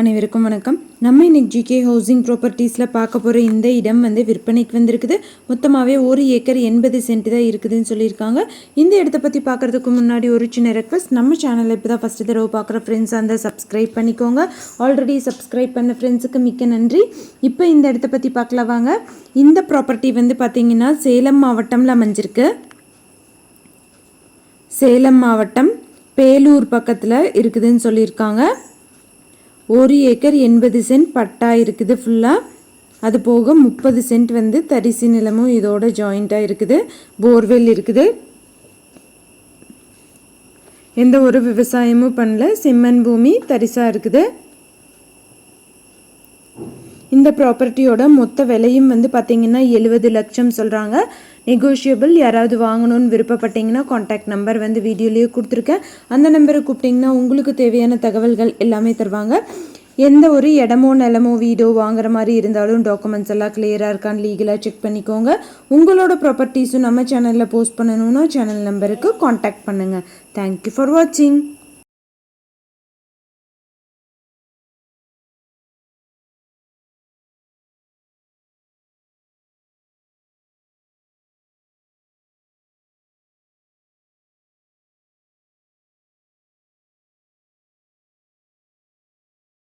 அனைவருக்கும் வணக்கம். நம்ம இன்னைக்கு ஜிகே ஹவுசிங் ப்ராப்பர்ட்டிஸில் பார்க்க போகிற இந்த இடம் வந்து விற்பனைக்கு வந்திருக்குது. மொத்தமாகவே ஒரு ஏக்கர் எண்பது சென்ட் தான் இருக்குதுன்னு சொல்லியிருக்காங்க. இந்த இடத்த பற்றி பார்க்குறதுக்கு முன்னாடி ஒரு சின்ன ரெக்வஸ்ட் நம்ம சேனலில் இப்போ தான் ஃபஸ்ட்டு தடவை பார்க்குற ஃப்ரெண்ட்ஸ் அந்த சப்ஸ்கிரைப் பண்ணிக்கோங்க. ஆல்ரெடி சப்ஸ்கிரைப் பண்ண ஃப்ரெண்ட்ஸுக்கு மிக்க நன்றி. இப்போ இந்த இடத்த பற்றி பார்க்கலாம் வாங்க. இந்த ப்ராப்பர்ட்டி வந்து பார்த்திங்கன்னா சேலம் மாவட்டமில் அமைஞ்சிருக்கு. சேலம் மாவட்டம் பேலூர் பக்கத்தில் இருக்குதுன்னு சொல்லியிருக்காங்க. ஒரு ஏக்கர் எண்பது சென்ட் பட்டா இருக்குது ஃபுல்லாக அது போக முப்பது சென்ட் வந்து தரிசு நிலமும் இதோட ஜாயிண்ட்டாக இருக்குது. போர்வெல் இருக்குது. எந்த ஒரு விவசாயமும் பண்ணல. செம்மண் பூமி தரிசாக இருக்குது. இந்த ப்ராப்பர்ட்டியோட மொத்த விலையும் வந்து பார்த்தீங்கன்னா எழுபது லட்சம் சொல்கிறாங்க நெகோஷியபிள் யாராவது வாங்கணும்னு விருப்பப்பட்டீங்கன்னா காண்டாக்ட் நம்பர் வந்து வீடியோலேயே கொடுத்துருக்கேன். அந்த நம்பரை கூப்பிட்டிங்கன்னா உங்களுக்கு தேவையான தகவல்கள் எல்லாமே தருவாங்க. எந்த ஒரு இடமோ நிலமோ வீடோ வாங்குற மாதிரி இருந்தாலும் டாக்குமெண்ட்ஸ் எல்லாம் கிளியராக இருக்கான்னு லீகலாக செக் பண்ணிக்கோங்க. உங்களோட ப்ராப்பர்ட்டிஸும் நம்ம சேனலில் போஸ்ட் பண்ணணும்னா சேனல் நம்பருக்கு காண்டாக்ட் பண்ணுங்கள் தேங்க்யூ ஃபார் வாட்சிங்